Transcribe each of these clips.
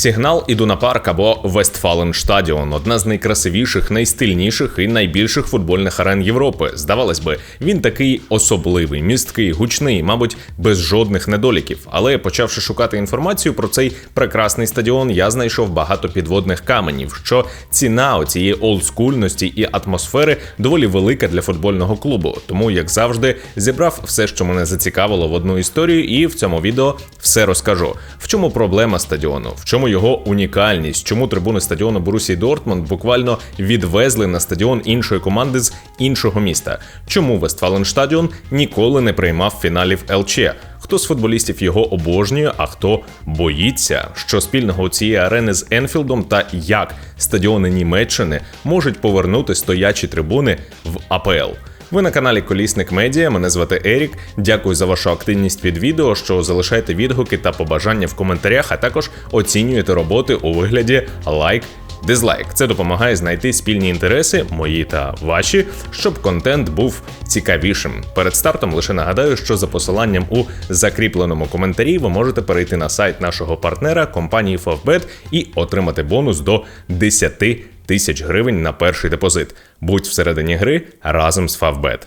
Сігнал Ідуна Парк або Вестфален Штадіон одна з найкрасивіших, найстильніших і найбільших футбольних арен Європи. Здавалось би, він такий особливий, місткий, гучний, мабуть, без жодних недоліків. Але почавши шукати інформацію про цей прекрасний стадіон, я знайшов багато підводних каменів. Що ціна оцієї олдскульності і атмосфери доволі велика для футбольного клубу. Тому, як завжди, зібрав все, що мене зацікавило в одну історію, і в цьому відео все розкажу. В чому проблема стадіону? В чому його унікальність? Чому трибуни стадіону Борусії Дортмунд буквально відвезли на стадіон іншої команди з іншого міста? Чому Вестфаленштадіон ніколи не приймав фіналів ЛЧ? Хто з футболістів його обожнює, а хто боїться? Що спільного у цієї арени з Енфілдом та як стадіони Німеччини можуть повернути стоячі трибуни в АПЛ? Ви на каналі Колісник Медіа. Мене звати Ерік. Дякую за вашу активність під відео. Що залишайте відгуки та побажання в коментарях, а також оцінюєте роботи у вигляді лайк. Дизлайк це допомагає знайти спільні інтереси, мої та ваші, щоб контент був цікавішим. Перед стартом лише нагадаю, що за посиланням у закріпленому коментарі ви можете перейти на сайт нашого партнера компанії Favbet і отримати бонус до 10 тисяч гривень на перший депозит. Будь всередині гри разом з Favbet.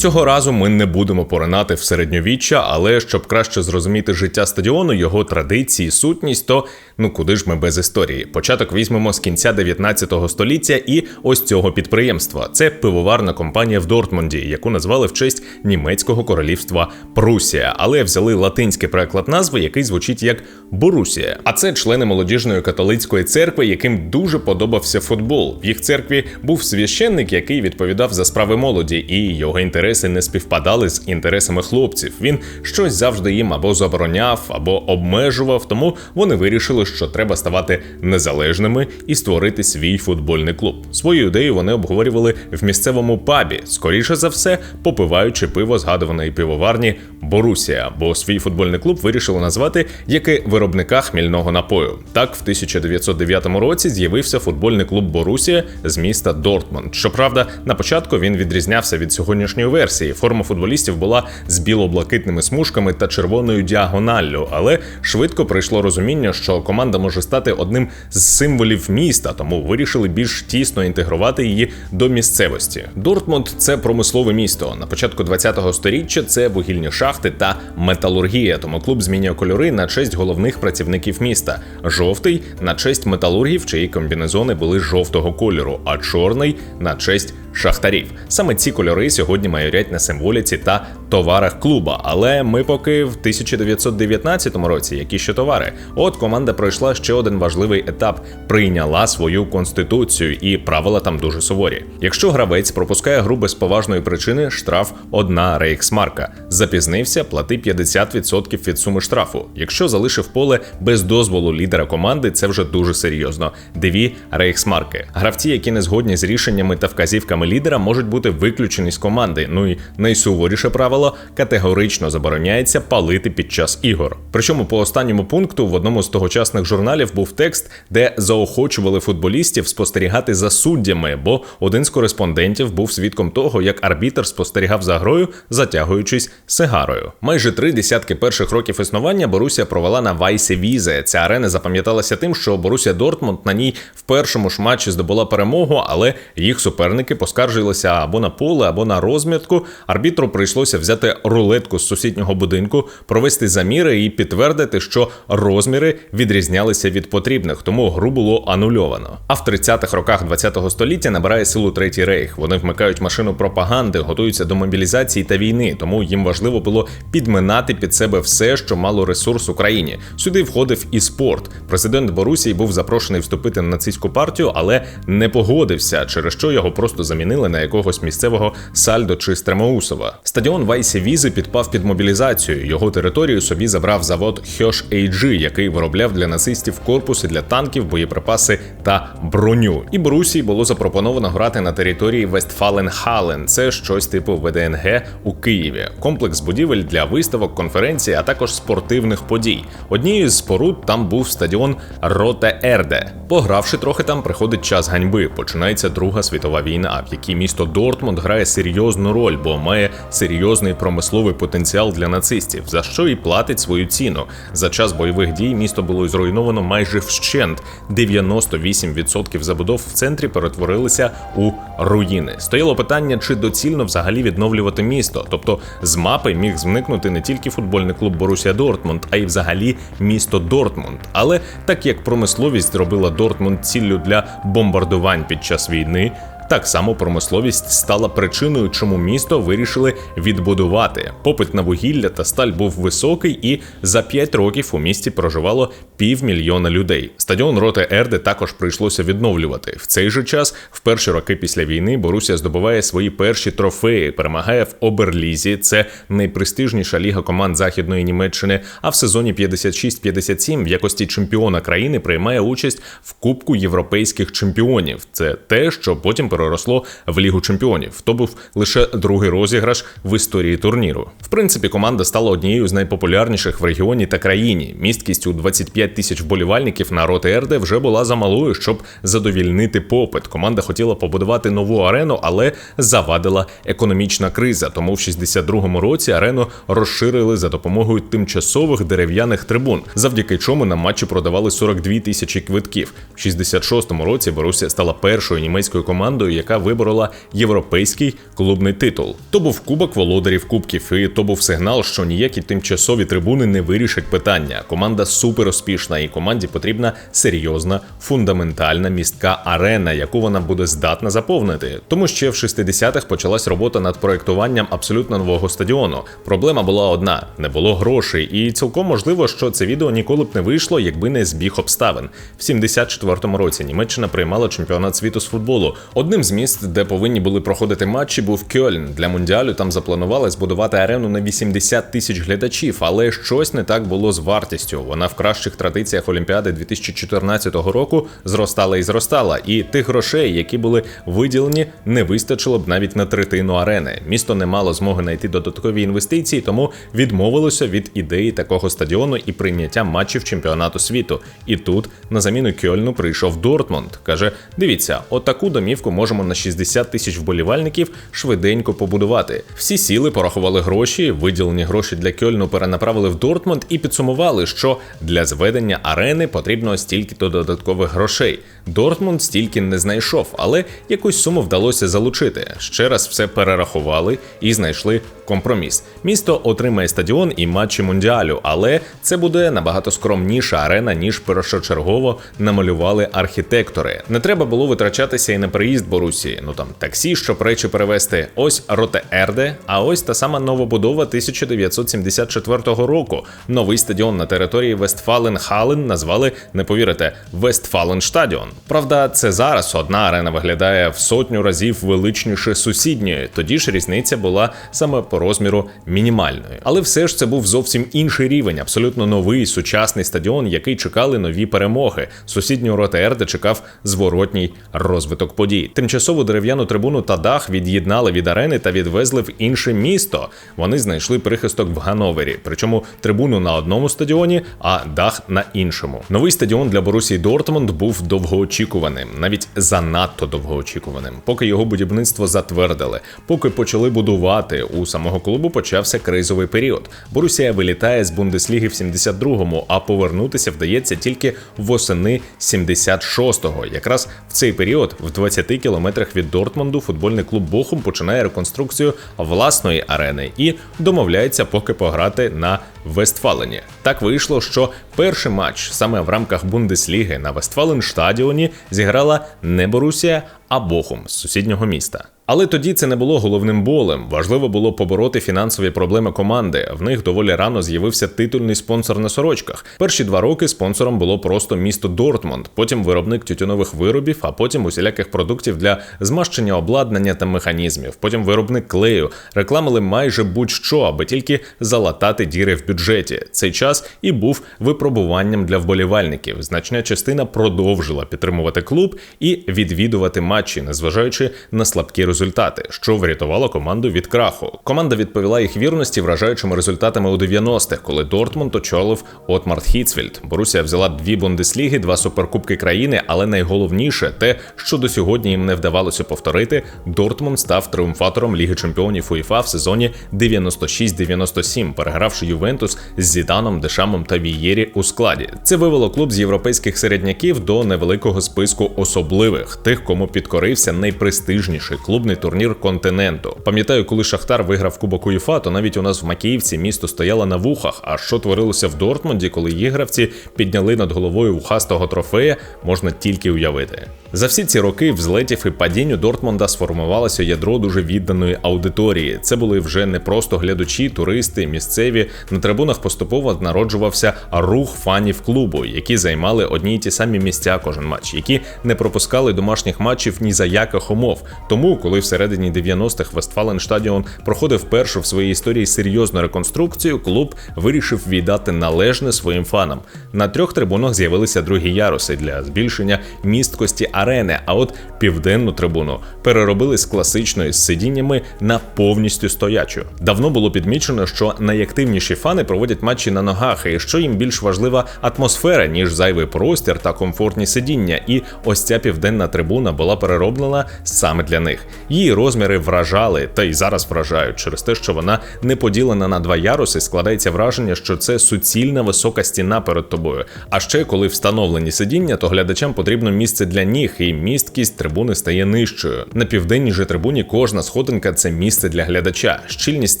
Цього разу ми не будемо поринати в середньовіччя, але щоб краще зрозуміти життя стадіону, його традиції, сутність, то ну куди ж ми без історії? Початок візьмемо з кінця 19 століття і ось цього підприємства. Це пивоварна компанія в Дортмунді, яку назвали в честь німецького королівства Прусія, але взяли латинський переклад назви, який звучить як Борусія. А це члени молодіжної католицької церкви, яким дуже подобався футбол. В їх церкві був священник, який відповідав за справи молоді, і його інтереси не співпадали з інтересами хлопців. Він щось завжди їм або забороняв, або обмежував. Тому вони вирішили, що треба ставати незалежними і створити свій футбольний клуб. Свою ідею вони обговорювали в місцевому пабі, скоріше за все, попиваючи пиво згадуваної пивоварні Борусія, бо свій футбольний клуб вирішили назвати як виробника хмільного напою. Так, в 1909 році з'явився футбольний клуб Борусія з міста Дортмунд. Щоправда, на початку він відрізнявся від сьогоднішньої версії. Форма футболістів була з біло-блакитними смужками та червоною діагоналлю, але швидко прийшло розуміння, що команда може стати одним з символів міста, тому вирішили більш тісно інтегрувати її до місцевості. Дортмунд це промислове місто. На початку 20-го сторіччя це вугільні шахти та металургія. Тому клуб змінює кольори на честь головних працівників міста. Жовтий на честь металургів, чиї комбінезони були жовтого кольору, а чорний на честь шахтарів. Саме ці кольори сьогодні майорять на символіці та товарах клуба. Але ми поки в 1919 році, які ще товари. От команда пройшла ще один важливий етап: прийняла свою конституцію, і правила там дуже суворі. Якщо гравець пропускає гру без поважної причини, штраф одна рейхсмарка. Запізнився, плати 50% від суми штрафу. Якщо залишив поле без дозволу лідера команди, це вже дуже серйозно. Дві рейхсмарки. Гравці, які не згодні з рішеннями та вказівками лідера, можуть бути виключені з команди. Ну і найсуворіше правило категорично забороняється палити під час ігор. Причому по останньому пункту в одному з тогочасних журналів був текст, де заохочували футболістів спостерігати за суддями, бо один з кореспондентів був свідком того, як арбітр спостерігав за грою, затягуючись сигарою. Майже три десятки перших років існування Борусія провела на Вайсе Візе. Ця арена запам'яталася тим, що Борусія Дортмунд на ній в першому ж матчі здобула перемогу, але їх суперники поскаржилися або на поле, або на розмітку. Арбітру прийшлося взяти рулетку з сусіднього будинку, провести заміри і підтвердити, що розміри відрізнялися від потрібних, тому гру було анульовано. А в 30-х роках 20-го століття набирає силу третій рейх. Вони вмикають машину пропаганди, готуються до мобілізації та війни, тому їм важливо було підминати під себе все, що мало ресурс Україні. Сюди входив і спорт. Президент Борусії був запрошений вступити на нацистську партію, але не погодився, через що його просто замінили на якогось місцевого сальдо чи Стремоусова. Стадіон Вайсі Візи підпав під мобілізацію. Його територію собі забрав завод Хьош AG, який виробляв для нацистів корпуси для танків, боєприпаси та броню. І Борусії було запропоновано грати на території Вестфален-Хален. Це щось типу ВДНГ у Києві. Комплекс будівель для виставок, конференцій, а також спортивних подій. Однією з споруд там був стадіон Роте Ерде. Погравши трохи там, приходить час ганьби. Починається Друга світова війна, якій місто Дортмунд грає серйозну роль, бо має серйозний промисловий потенціал для нацистів, за що і платить свою ціну. За час бойових дій місто було зруйновано майже вщент. 98% забудов в центрі перетворилися у руїни. Стояло питання, чи доцільно взагалі відновлювати місто. Тобто з мапи міг зникнути не тільки футбольний клуб Борусія Дортмунд, а й взагалі місто Дортмунд. Але так як промисловість зробила Дортмунд ціллю для бомбардувань під час війни. Так само промисловість стала причиною, чому місто вирішили відбудувати. Попит на вугілля та сталь був високий, і за 5 років у місті проживало півмільйона людей. Стадіон Роте Ерде також прийшлося відновлювати. В цей же час, в перші роки після війни, Борусія здобуває свої перші трофеї, перемагає в Оберлізі. Це найпрестижніша ліга команд Західної Німеччини. А в сезоні 56-57 в якості чемпіона країни приймає участь в Кубку європейських чемпіонів. Це те, що потім переросло в Лігу чемпіонів. То був лише другий розіграш в історії турніру. В принципі, команда стала однією з найпопулярніших в регіоні та країні. Місткість у 25 тисяч вболівальників на роти Ерде вже була замалою, щоб задовільнити попит. Команда хотіла побудувати нову арену, але завадила економічна криза. Тому в 62-му році арену розширили за допомогою тимчасових дерев'яних трибун, завдяки чому на матчі продавали 42 тисячі квитків. В 66-му році Борусія стала першою німецькою командою, яка виборола європейський клубний титул. То був кубок володарів кубків, і то був сигнал, що ніякі тимчасові трибуни не вирішать питання. Команда супер успішна, і команді потрібна серйозна, фундаментальна містка арена, яку вона буде здатна заповнити. Тому ще в 60-х почалась робота над проектуванням абсолютно нового стадіону. Проблема була одна: не було грошей, і цілком можливо, що це відео ніколи б не вийшло, якби не збіг обставин. В 74-му році Німеччина приймала чемпіонат світу з футболу. Одним з міст, де повинні були проходити матчі, був Кьольн. Для мундіалю там запланували збудувати арену на 80 тисяч глядачів, але щось не так було з вартістю. Вона в кращих традиціях Олімпіади 2014 року зростала і зростала, і тих грошей, які були виділені, не вистачило б навіть на третину арени. Місто не мало змоги знайти додаткові інвестиції, тому відмовилося від ідеї такого стадіону і прийняття матчів чемпіонату світу. І тут на заміну Кьольну прийшов Дортмунд. каже: дивіться, отаку домівку можемо на 60 тисяч вболівальників швиденько побудувати. Всі сіли, порахували гроші, виділені гроші для Кьольну перенаправили в Дортмунд і підсумували, що для зведення арени потрібно стільки-то додаткових грошей. Дортмунд стільки не знайшов, але якусь суму вдалося залучити. Ще раз все перерахували і знайшли компроміс. Місто отримає стадіон і матчі мундіалю, але це буде набагато скромніша арена, ніж першочергово намалювали архітектори. Не треба було витрачатися і на приїзд Борусії. Ну там таксі, щоб речі перевезти. Ось Роте Ерде, а ось та сама новобудова 1974 року. Новий стадіон на території Вестфален Хален назвали, не повірите, Вестфален Штадіон. Правда, це зараз одна арена виглядає в сотню разів величніше сусідньої. Тоді ж різниця була саме по розміру мінімальною. Але все ж це був зовсім інший рівень, абсолютно новий сучасний стадіон, який чекали нові перемоги. Сусіднього рота Ерде чекав зворотній розвиток подій. Тимчасову дерев'яну трибуну та дах від'єднали від арени та відвезли в інше місто. Вони знайшли прихисток в Гановері, причому трибуну на одному стадіоні, а дах на іншому. Новий стадіон для Борусії Дортмунд був довгоочікуваним, навіть занадто довгоочікуваним. Поки його будівництво затвердили, поки почали будувати у самого клубу почався кризовий період. Борусія вилітає з Бундесліги в 72-му, а повернутися вдається тільки восени 76-го. Якраз в цей період, в 20 кілометрах від Дортмунду, футбольний клуб Бохум починає реконструкцію власної арени і домовляється поки пограти на Вестфалені. Так вийшло, що перший матч саме в рамках Бундесліги на Вестфален-штадіоні зіграла не Борусія, а Бохум з сусіднього міста. Але тоді це не було головним болем. Важливо було побороти фінансові проблеми команди. В них доволі рано з'явився титульний спонсор на сорочках. Перші два роки спонсором було просто місто Дортмунд, потім виробник тютюнових виробів, а потім усіляких продуктів для змащення обладнання та механізмів. Потім виробник клею рекламили майже будь-що, аби тільки залатати діри в бюджеті. Цей час і був випробуванням для вболівальників. Значна частина продовжила підтримувати клуб і відвідувати матчі, незважаючи на слабкі результати, що врятувало команду від краху. Команда відповіла їх вірності, вражаючими результатами у 90-х, коли Дортмунд очолив Отмарт Хіцфільд. Борусія взяла дві бундесліги, два суперкубки країни, але найголовніше те, що до сьогодні їм не вдавалося повторити. Дортмунд став триумфатором Ліги Чемпіонів УЄФА в сезоні 96-97, перегравши Ювентус з Зіданом, Дешамом та Вієрі у складі. Це вивело клуб з європейських середняків до невеликого списку особливих, тих, кому підкорився найпрестижніший клубний турнір континенту. Пам'ятаю, коли Шахтар виграв Кубок УЄФА, то навіть у нас в Макіївці місто стояло на вухах. А що творилося в Дортмунді, коли ігравці підняли над головою вухастого трофея, можна тільки уявити. За всі ці роки взлетів і падінь у Дортмунда сформувалося ядро дуже відданої аудиторії. Це були вже не просто глядачі, туристи, місцеві. На трибунах поступово народжувався рух фанів клубу, які займали одні й ті самі місця кожен матч, які не пропускали домашніх матчів ні за яких умов. Тому, коли всередині 90-х Вестфаленштадіон проходив першу в своїй історії серйозну реконструкцію, клуб вирішив віддати належне своїм фанам. На трьох трибунах з'явилися другі яруси для збільшення місткості арени. А от південну трибуну переробили з класичної з сидіннями на повністю стоячу. Давно було підмічено, що найактивніші фани проводять матчі на ногах, і що їм більш важлива атмосфера, ніж зайвий простір та комфортні сидіння. І ось ця південна трибуна була перероблена саме для них. Її розміри вражали, та й зараз вражають через те, що вона не поділена на два яруси. Складається враження, що це суцільна висока стіна перед тобою. А ще коли встановлені сидіння, то глядачам потрібно місце для ніг, і місткість трибуни стає нижчою. На південній же трибуні кожна сходинка це місце для глядача. Щільність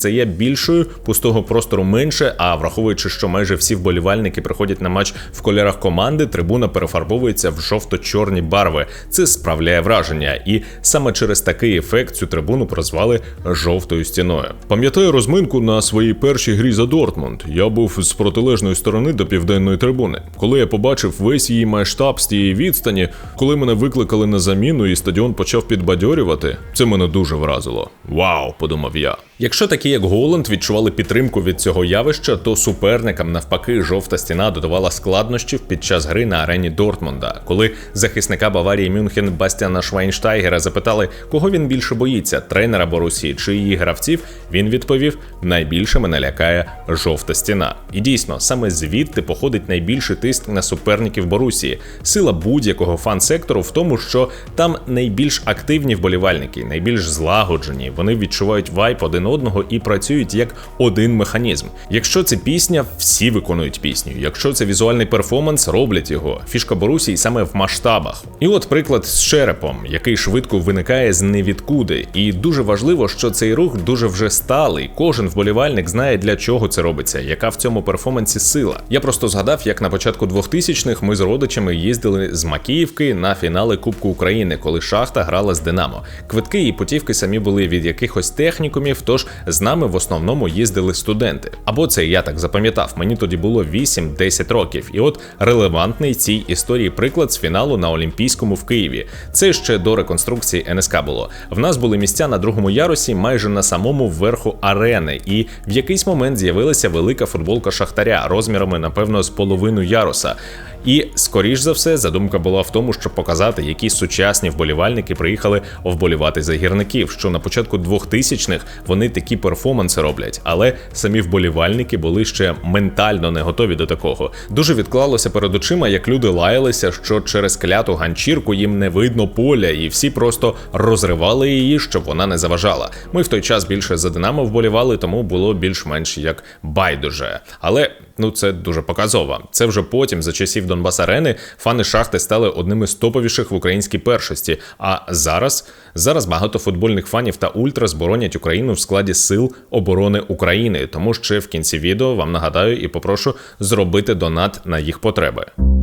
стає більшою, пустого простору менше. А враховуючи, що майже всі вболівальники приходять на матч в кольорах команди, трибуна перефарбовується в жовто-чорні барви. Це справляє враження, і саме через такий ефект цю трибуну прозвали жовтою стіною. Пам'ятаю розминку на своїй першій грі за Дортмунд. Я був з протилежної сторони до південної трибуни. Коли я побачив весь її масштаб з тієї відстані, коли мене викликали на заміну і стадіон почав підбадьорювати, це мене дуже вразило. Вау, подумав я. Якщо такі, як Голланд, відчували підтримку від цього явища, то суперникам навпаки жовта стіна додавала складнощів під час гри на арені Дортмунда, коли захисника Баварії Мюнхен Бастіана Швайнштайгера запитали, кого він більше боїться тренера Борусії чи її гравців. Він відповів: найбільше мене лякає жовта стіна. І дійсно, саме звідти походить найбільший тиск на суперників Борусії. Сила будь-якого фан-сектору в тому, що там найбільш активні вболівальники, найбільш злагоджені. Вони відчувають вайп один одного і працюють як один механізм. Якщо це пісня, всі виконують пісню. Якщо це візуальний перформанс, роблять його. Фішка Борусії саме в масштабах. І от приклад з черепом, який швидко виникає з невідкуди. І дуже важливо, що цей рух дуже вже сталий. Кожен вболівальник знає, для чого це робиться, яка в цьому перформансі сила. Я просто згадав, як на початку 2000-х ми з родичами їздили з Макіївки на фінали Кубку України, коли шахта грала з Динамо. Квитки і путівки самі були від якихось технікумів, тож з нами в основному їздили студенти. Або це я так запам'ятав. Мені тоді було 8-10 років. І от релевантний цій історії приклад з фіналу на Олімпійському в Києві. Це ще до реконструкції НСК було. В нас були місця на другому ярусі, майже на самому верху арени, і в якийсь момент з'явилася велика футболка шахтаря розмірами, напевно, з половину яруса. І скоріш за все, задумка була в тому, щоб показати, які сучасні вболівальники приїхали вболівати за гірників. Що на початку 2000-х вони такі перформанси роблять, але самі вболівальники були ще ментально не готові до такого. Дуже відклалося перед очима, як люди лаялися, що через кляту ганчірку їм не видно поля, і всі просто розривали її, щоб вона не заважала. Ми в той час більше за Динамо вболівали, тому було більш-менш як байдуже. Але ну це дуже показово. Це вже потім, за часів Донбас Арени, фани шахти стали одними з топовіших в українській першості. А зараз зараз багато футбольних фанів та ультрас боронять Україну в складі сил оборони України. Тому ще в кінці відео вам нагадаю і попрошу зробити донат на їх потреби.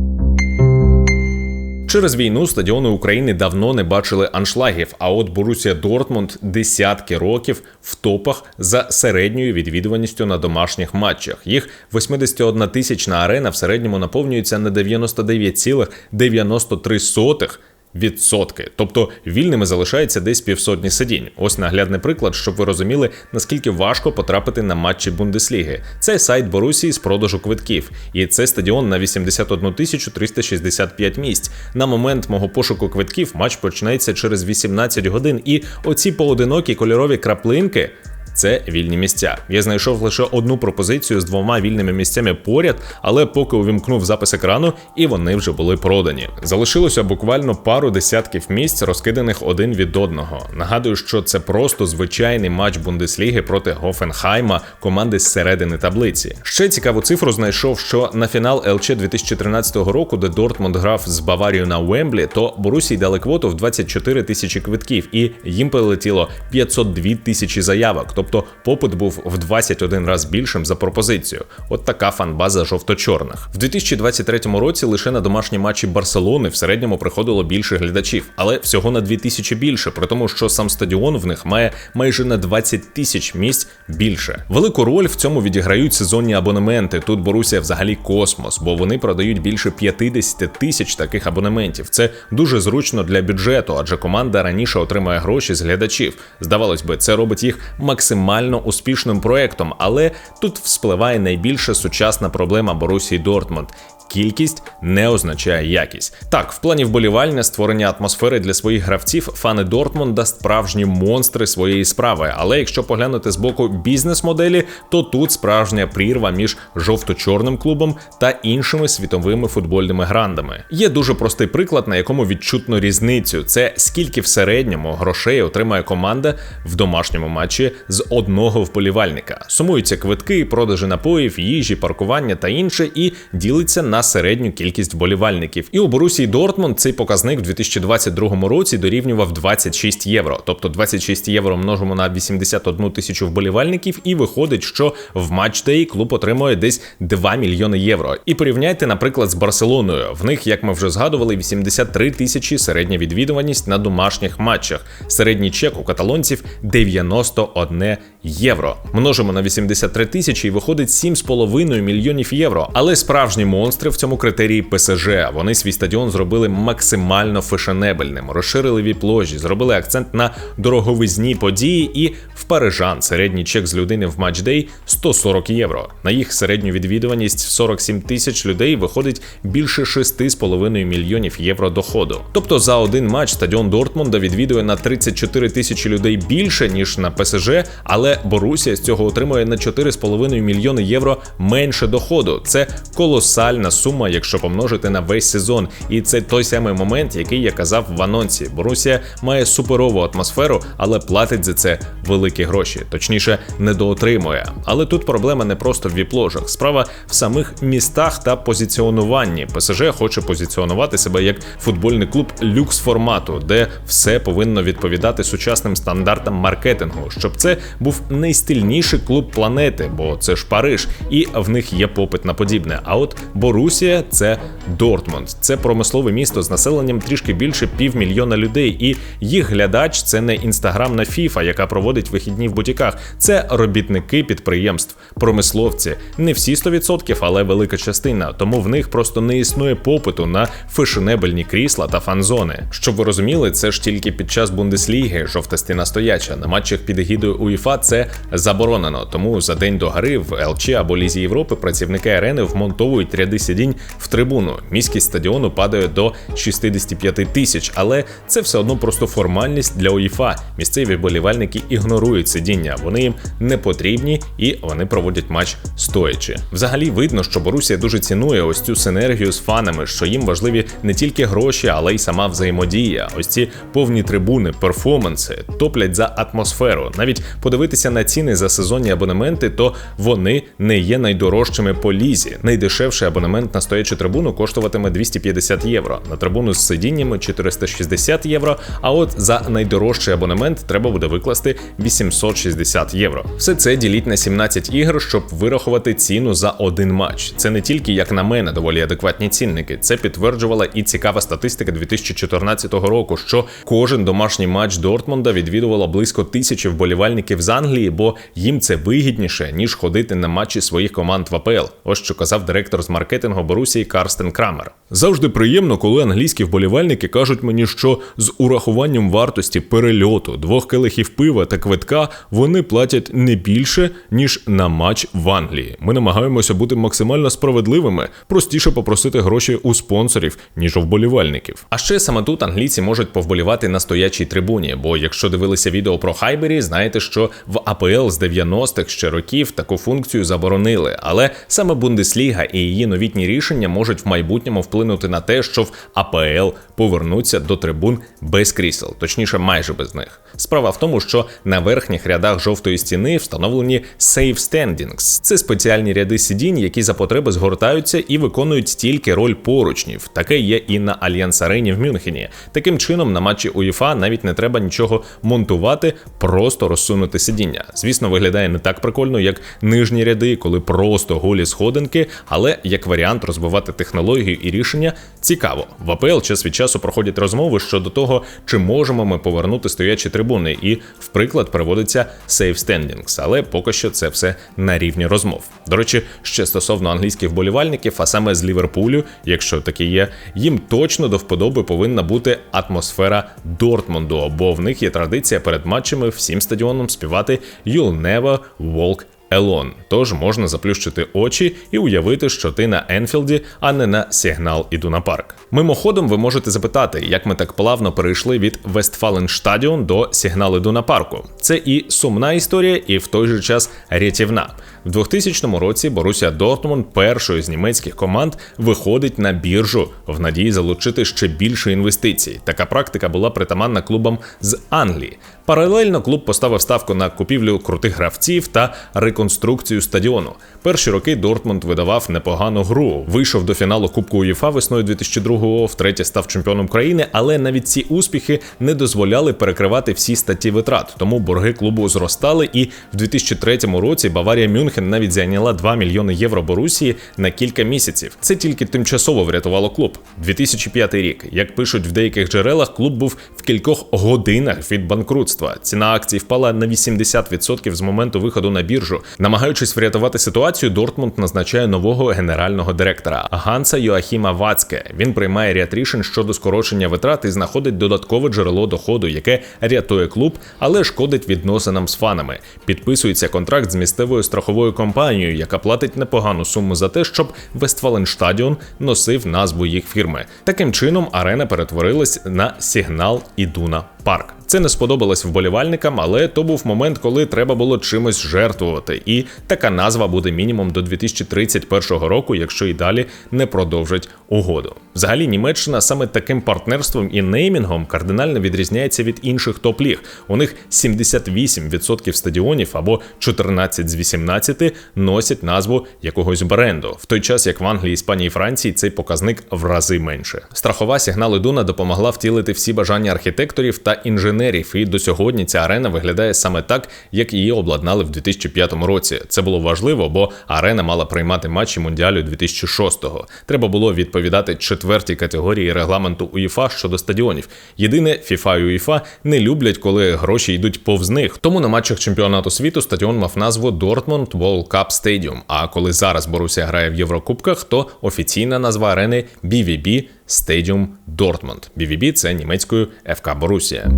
Через війну стадіони України давно не бачили аншлагів. А от Борусія Дортмунд десятки років в топах за середньою відвідуваністю на домашніх матчах. Їх 81 тисячна арена в середньому наповнюється на 99,93 відсотки. Тобто вільними залишається десь півсотні сидінь. Ось наглядний приклад, щоб ви розуміли, наскільки важко потрапити на матчі Бундесліги. Це сайт Борусії з продажу квитків, і це стадіон на 81 тисячу 365 місць. На момент мого пошуку квитків матч почнеться через 18 годин. І оці поодинокі кольорові краплинки це вільні місця. Я знайшов лише одну пропозицію з двома вільними місцями поряд, але поки увімкнув запис екрану, і вони вже були продані. Залишилося буквально пару десятків місць, розкиданих один від одного. Нагадую, що це просто звичайний матч Бундесліги проти Гофенхайма, команди з середини таблиці. Ще цікаву цифру знайшов, що на фінал ЛЧ 2013 року, де Дортмунд грав з Баварією на Уемблі, то Борусій дали квоту в 24 тисячі квитків, і їм прилетіло 502 тисячі заявок. Тобто попит був в 21 раз більшим за пропозицію. От така фанбаза жовто-чорних. В 2023 році лише на домашні матчі Барселони в середньому приходило більше глядачів, але всього на 2 тисячі більше, при тому, що сам стадіон в них має майже на 20 тисяч місць більше. Велику роль в цьому відіграють сезонні абонементи. Тут Борусія взагалі космос, бо вони продають більше 50 тисяч таких абонементів. Це дуже зручно для бюджету, адже команда раніше отримає гроші з глядачів. Здавалось би, це робить їх максимально максимально успішним проектом, але тут вспливає найбільша сучасна проблема Борусії Дортмунд. Кількість не означає якість. Так, в плані вболівальня створення атмосфери для своїх гравців фани Дортмунда справжні монстри своєї справи. Але якщо поглянути з боку бізнес-моделі, то тут справжня прірва між жовто-чорним клубом та іншими світовими футбольними грандами. Є дуже простий приклад, на якому відчутно різницю: це скільки в середньому грошей отримає команда в домашньому матчі з одного вболівальника. Сумуються квитки, продажі напоїв, їжі, паркування та інше, і ділиться на середню кількість вболівальників. І у Борусії Дортмунд цей показник в 2022 році дорівнював 26 євро. Тобто 26 євро множимо на 81 тисячу вболівальників, і виходить, що в матчдей клуб отримує десь 2 мільйони євро. І порівняйте, наприклад, з Барселоною. В них, як ми вже згадували, 83 тисячі середня відвідуваність на домашніх матчах. Середній чек у каталонців 91 євро. Множимо на 83 тисячі і виходить 7,5 мільйонів євро. Але справжні монстри в цьому критерії ПСЖ. Вони свій стадіон зробили максимально фешенебельним, розширили віп-ложі, зробили акцент на дороговизні події, і в парижан середній чек з людини в матчдей 140 євро. На їх середню відвідуваність 47 тисяч людей виходить більше 6,5 мільйонів євро доходу. Тобто за один матч стадіон Дортмунда відвідує на 34 тисячі людей більше ніж на ПСЖ, але Борусія з цього отримує на 4,5 мільйони євро менше доходу. Це колосальна сума, якщо помножити на весь сезон. І це той самий момент, який я казав в анонсі. Борусія має суперову атмосферу, але платить за це великі гроші, точніше, недоотримує. Але тут проблема не просто в віпложах. Справа в самих містах та позиціонуванні. ПСЖ хоче позиціонувати себе як футбольний клуб люкс формату, де все повинно відповідати сучасним стандартам маркетингу, щоб це був найстильніший клуб планети, бо це ж Париж, і в них є попит на подібне. А от Борусія це Дортмунд, це промислове місто з населенням трішки більше півмільйона людей. І їх глядач це не інстаграмна фіфа, яка проводить вихідні в бутіках. Це робітники підприємств, промисловці. Не всі 100%, але велика частина. Тому в них просто не існує попиту на фешенебельні крісла та фан-зони. Щоб ви розуміли, це ж тільки під час Бундесліги жовта стіна стояча. На матчах під егідою УЄФА це заборонено. Тому за день до гри в ЛЧ або Лізі Європи працівники арени вмонтовують ряди сидінь в трибуну. Міськість стадіону падає до 65 тисяч, але це все одно просто формальність для УЄФА. Місцеві болівальники ігнорують сидіння, вони їм не потрібні і вони проводять матч стоячи. Взагалі видно, що Борусія дуже цінує ось цю синергію з фанами, що їм важливі не тільки гроші, але й сама взаємодія. Ось ці повні трибуни, перформанси топлять за атмосферу. Навіть подивитися на ціни за сезонні абонементи, то вони не є найдорожчими по лізі. Найдешевший абонемент на стоячу трибуну коштуватиме 250 євро, на трибуну з сидіннями 460 євро. А от за найдорожчий абонемент треба буде викласти 860 євро. Все це діліть на 17 ігор, щоб вирахувати ціну за один матч. Це не тільки, як на мене, доволі адекватні цінники. Це підтверджувала і цікава статистика 2014 року, що кожен домашній матч Дортмунда відвідувало близько тисячі вболівальників з Англії, бо їм це вигідніше ніж ходити на матчі своїх команд в АПЛ. Ось що казав директор з маркетингу Борусії Карстен Крамер. Завжди приємно, коли англійські вболівальники кажуть мені, що з урахуванням вартості перельоту, двох келихів пива та квитка вони платять не більше ніж на матч в Англії. Ми намагаємося бути максимально справедливими, простіше попросити гроші у спонсорів ніж у вболівальників. А ще саме тут англійці можуть повболівати на стоячій трибуні. Бо якщо дивилися відео про Хайбері, знаєте, що в АПЛ з 90-х ще років таку функцію заборонили. Але саме Бундесліга і її новітні рішення можуть в майбутньому вплинути на те, що в АПЛ повернуться до трибун без крісел, точніше, майже без них. Справа в тому, що на верхніх рядах жовтої стіни встановлені safe standings. Це спеціальні ряди сидінь, які за потреби згортаються і виконують тільки роль поручнів. Таке є і на Альянс Арені в Мюнхені. Таким чином, на матчі УЄФА навіть не треба нічого монтувати, просто розсунути сидіння. Звісно, виглядає не так прикольно, як нижні ряди, коли просто голі сходинки, але як варіант розвивати технологію і рішення цікаво. В АПЛ час від часу проходять розмови щодо того, чи можемо ми повернути стоячі трибуни, і в приклад приводиться Safe Standings, але поки що це все на рівні розмов. До речі, ще стосовно англійських вболівальників, а саме з Ліверпулю, якщо такі є, їм точно до вподоби повинна бути атмосфера Дортмунду, бо в них є традиція перед матчами всім стадіоном співати «You'll never walk Елон, тож можна заплющити очі і уявити, що ти на Енфілді, а не на Сігнал Ідуна Парк. Мимоходом, ви можете запитати, як ми так плавно перейшли від Вестфаленштадіон до Сігнал Ідуна Парку. Це і сумна історія, і в той же час рятівна. В 2000 році Борусія Дортмунд, першою з німецьких команд, виходить на біржу в надії залучити ще більше інвестицій. Така практика була притаманна клубам з Англії. Паралельно клуб поставив ставку на купівлю крутих гравців та реконструкцію стадіону. Перші роки Дортмунд видавав непогану гру. Вийшов до фіналу Кубку УЄФА весною 2002-го, втретє став чемпіоном країни, але навіть ці успіхи не дозволяли перекривати всі статті витрат. Тому борги клубу зростали, і в 2003 році Баварія Мюнхен навіть зайняла 2 мільйони євро Борусії на кілька місяців. Це тільки тимчасово врятувало клуб. 2005 рік, як пишуть в деяких джерелах, клуб був в кількох годинах від банкрутства. Ціна акцій впала на 80% з моменту виходу на біржу. Намагаючись врятувати ситуацію, Дортмунд назначає нового генерального директора Ганса Йоахіма Вацке. Він приймає ряд рішень щодо скорочення витрат і знаходить додаткове джерело доходу, яке рятує клуб, але шкодить відносинам з фанами. Підписується контракт з місцевою страховою компанією, яка платить непогану суму за те, щоб Вестфаленштадіон носив назву їх фірми. Таким чином арена перетворилась на сигнал Ідуна Парк. Це не сподобалось вболівальникам, але то був момент, коли треба було чимось жертвувати. І така назва буде мінімум до 2031 року, якщо і далі не продовжать угоду. Взагалі, Німеччина саме таким партнерством і неймінгом кардинально відрізняється від інших топ-ліг. У них 78% стадіонів або 14 з 18 носять назву якогось бренду, в той час як в Англії, Іспанії і Франції цей показник в рази менше. Страхова сигнал Ідуна допомогла втілити всі бажання архітекторів та інженерів, і до сьогодні ця арена виглядає саме так, як її обладнали в 2005 році. Це було важливо, бо арена мала приймати матчі Мундіалю 2006-го. Треба було відповідати четвертій категорії регламенту УЄФА щодо стадіонів. Єдине, FIFA і УЄФА не люблять, коли гроші йдуть повз них. Тому на матчах чемпіонату світу стадіон мав назву Dortmund World Cup Stadium. А коли зараз Борусія грає в Єврокубках, то офіційна назва арени BVB Stadium Dortmund. BVB – це німецькою ФК Борусія.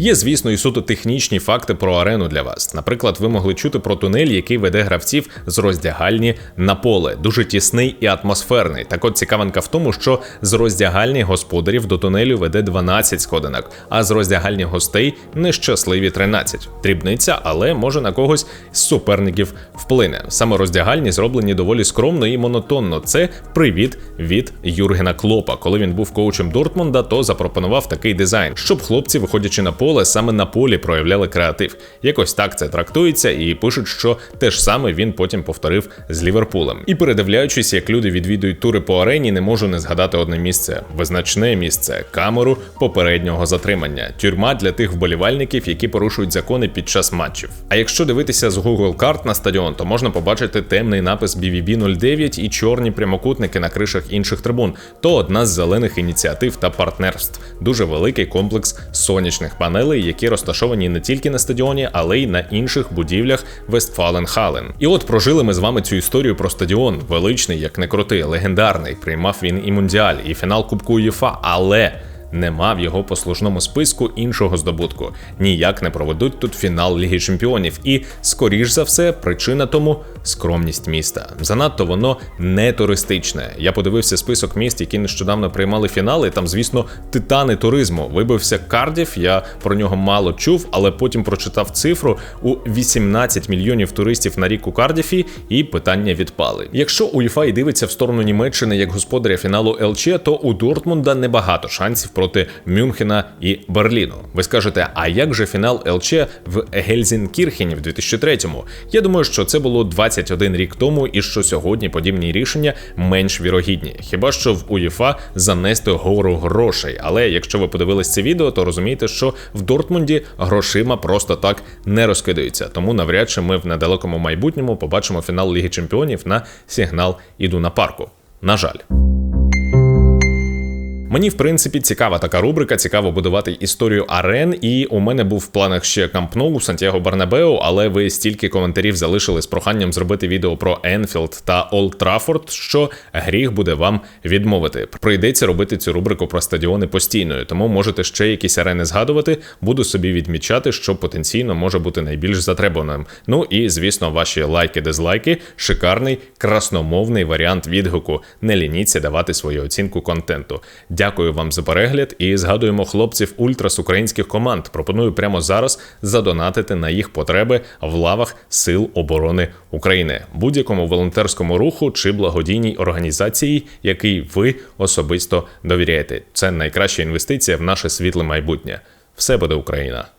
Є, звісно, і суто технічні факти про арену для вас. Наприклад, ви могли чути про тунель, який веде гравців з роздягальні на поле, дуже тісний і атмосферний. Так от цікавинка в тому, що з роздягальні господарів до тунелю веде 12 сходинок, а з роздягальні гостей нещасливі 13. Дрібниця, але може на когось з суперників вплине. Саме роздягальні зроблені доволі скромно і монотонно. Це привіт від Юргена Клопа. Коли він був коучем Дортмунда, то запропонував такий дизайн, щоб хлопці, виходячи на поле, саме на полі проявляли креатив. Якось так це трактується, і пишуть, що те ж саме він потім повторив з Ліверпулем. І передивляючись, як люди відвідують тури по арені, не можу не згадати одне місце: визначне місце камеру попереднього затримання, тюрма для тих вболівальників, які порушують закони під час матчів. А якщо дивитися з Google карт на стадіон, то можна побачити темний напис BVB 09 і чорні прямокутники на кришах інших трибун. То одна з зелених ініціатив та партнерств. Дуже великий комплекс сонячних панелей панелей, які розташовані не тільки на стадіоні, але й на інших будівлях Вестфален-Хален. І от прожили ми з вами цю історію про стадіон, величний, як не крутий, легендарний. Приймав він і мундіаль, і фінал Кубку УЄФА, але нема в його послужному списку іншого здобутку. Ніяк не проведуть тут фінал Ліги Чемпіонів. І, скоріш за все, причина тому скромність міста. Занадто воно не туристичне. Я подивився список міст, які нещодавно приймали фінали. Там, звісно, титани туризму. Вибився Кардіф. Я про нього мало чув, але потім прочитав цифру у 18 мільйонів туристів на рік у Кардіфі, і питання відпали. Якщо УЄФА і дивиться в сторону Німеччини як господаря фіналу ЛЧ, то у Дортмунда небагато шансів проти Мюнхена і Берліну. Ви скажете, а як же фінал ЛЧ в Гельзінкірхені в 2003-му? Я думаю, що це було 21 рік тому, і що сьогодні подібні рішення менш вірогідні. Хіба що в УЄФА занести гору грошей. Але якщо ви подивились це відео, то розумієте, що в Дортмунді грошима просто так не розкидаються. Тому навряд чи ми в недалекому майбутньому побачимо фінал Ліги Чемпіонів на сигнал Іду на парку. На жаль. Мені, в принципі, цікава така рубрика, цікаво будувати історію арен. І у мене був в планах ще Камп Ноу, Сантьяго Барнабеу, але ви стільки коментарів залишили з проханням зробити відео про Енфілд та Олд Траффорд, що гріх буде вам відмовити. Прийдеться робити цю рубрику про стадіони постійною, тому можете ще якісь арени згадувати. Буду собі відмічати, що потенційно може бути найбільш затребуваним. Ну і звісно, ваші лайки, дизлайки шикарний красномовний варіант відгуку. Не лініться давати свою оцінку контенту. Дякую вам за перегляд і згадуємо хлопців ультрас українських команд. Пропоную прямо зараз задонатити на їх потреби в лавах Сил оборони України, будь-якому волонтерському руху чи благодійній організації, який ви особисто довіряєте. Це найкраща інвестиція в наше світле майбутнє. Все буде Україна.